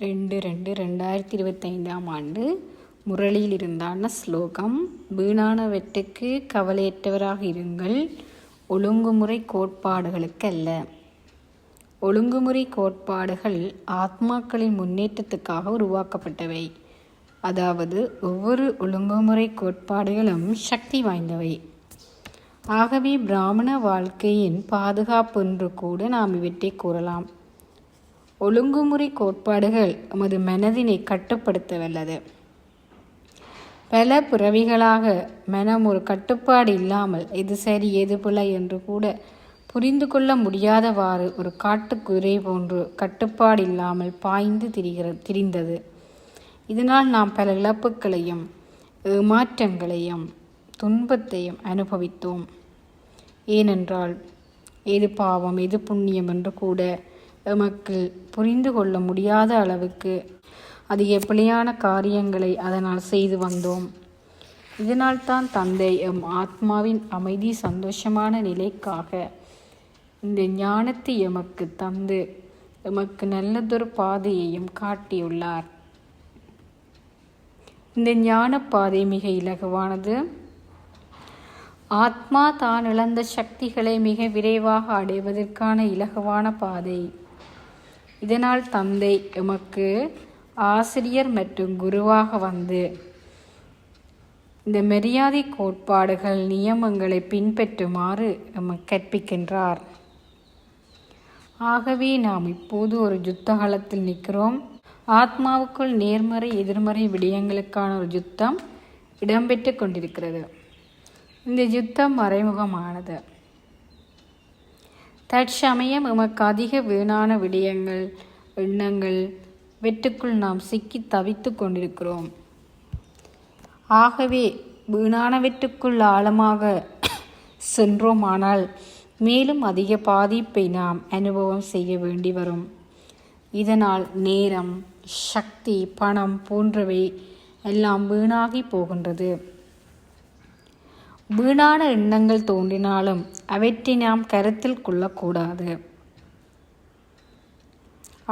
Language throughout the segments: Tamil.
ரெண்டு ரெண்டு ரெண்டாயிரத்தி இருபத்தைந்தாம் ஆண்டு முரளியில் இருந்தான ஸ்லோகம் வீணானவற்றுக்கு கவலையற்றவராக இருங்கள் ஒழுங்குமுறை கோட்பாடுகளுக்கு அல்ல. ஒழுங்குமுறை கோட்பாடுகள் ஆத்மாக்களின் முன்னேற்றத்துக்காக உருவாக்கப்பட்டவை. அதாவது ஒவ்வொரு ஒழுங்குமுறை கோட்பாடுகளும் சக்தி வாய்ந்தவை. ஆகவே பிராமண வாழ்க்கையின் பாதுகாப்பு என்று கூட நாம் இவற்றை கூறலாம். ஒழுங்குமுறை கோட்பாடுகள் நமது மனதினை கட்டுப்படுத்த வல்லது பல பிறவிகளாக மனம் ஒரு கட்டுப்பாடு இல்லாமல் எது சரி எது பிழை என்று கூட புரிந்து கொள்ள முடியாதவாறு ஒரு காட்டுக்குதிரை போன்று கட்டுப்பாடு இல்லாமல் பாய்ந்து திரிகிற திரிந்தது. இதனால் நாம் பல இழப்புகளையும் ஏமாற்றங்களையும் துன்பத்தையும் அனுபவித்தோம். ஏனென்றால் எது பாவம் எது புண்ணியம் என்று கூட எமக்கு புரிந்து கொள்ள முடியாத அளவுக்கு அது எப்படியான காரியங்களை அதனால் செய்து வந்தோம். இதனால் தான் தந்தை எம் ஆத்மாவின் அமைதி சந்தோஷமான நிலைக்காக இந்த ஞானத்தை எமக்கு தந்து எமக்கு நல்லதொரு பாதையையும் காட்டியுள்ளார். இந்த ஞான பாதை மிக இலகுவானது. ஆத்மா தான் இழந்த சக்திகளை மிக விரைவாக அடைவதற்கான இலகுவான பாதை. இதனால் தந்தை எமக்கு ஆசிரியர் மற்றும் குருவாக வந்து இந்த மரியாதை கோட்பாடுகள் நியமங்களை பின்பற்றுமாறு எமக்கு கற்பிக்கின்றார். ஆகவே நாம் இப்போது ஒரு யுத்த காலத்தில் நிற்கிறோம். ஆத்மாவுக்குள் நேர்மறை எதிர்மறை விடயங்களுக்கான ஒரு யுத்தம் இடம்பெற்று கொண்டிருக்கிறது. இந்த யுத்தம் மறைமுகமானது. தற்சமயம் எமக்கு அதிக வீணான விடயங்கள் எண்ணங்கள் வெட்டுக்குள் நாம் சிக்கி தவித்து கொண்டிருக்கிறோம். ஆகவே வீணானவற்றுக்குள் ஆழமாக சென்றோமானால் மேலும் அதிக பாதிப்பை நாம் அனுபவம் செய்ய வேண்டி வரும். இதனால் நேரம் சக்தி பணம் போன்றவை எல்லாம் வீணாகி போகின்றது. வீணான எண்ணங்கள் தோன்றினாலும் அவற்றை நாம் கருத்தில் கொள்ளக்கூடாது.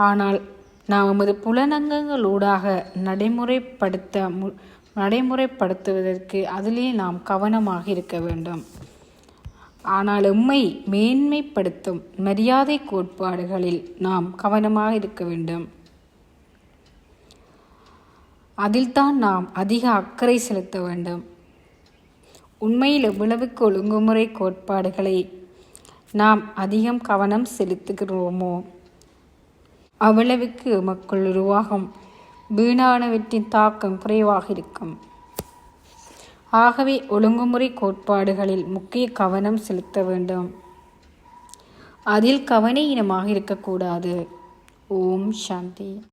ஆனால் நாம் நமது புலனங்கங்களூடாக நடைமுறைப்படுத்த மு நடைமுறைப்படுத்துவதற்கு அதிலே நாம் கவனமாக இருக்க வேண்டும். ஆனால் எம்மை மேன்மைப்படுத்தும் மரியாதை கோட்பாடுகளில் நாம் கவனமாக இருக்க வேண்டும். அதில்தான் நாம் அதிக அக்கறை செலுத்த வேண்டும். உண்மையில் எவ்வளவுக்கு ஒழுங்குமுறை கோட்பாடுகளை நாம் அதிகம் கவனம் செலுத்துகிறோமோ அவ்வளவுக்கு மக்கள் உருவாகும் வீணானவற்றின் தாக்கம் குறைவாக இருக்கும். ஆகவே ஒழுங்குமுறை கோட்பாடுகளில் முக்கிய கவனம் செலுத்த வேண்டும். அதில் கவனீனமாக இருக்கக்கூடாது. ஓம் சாந்தி.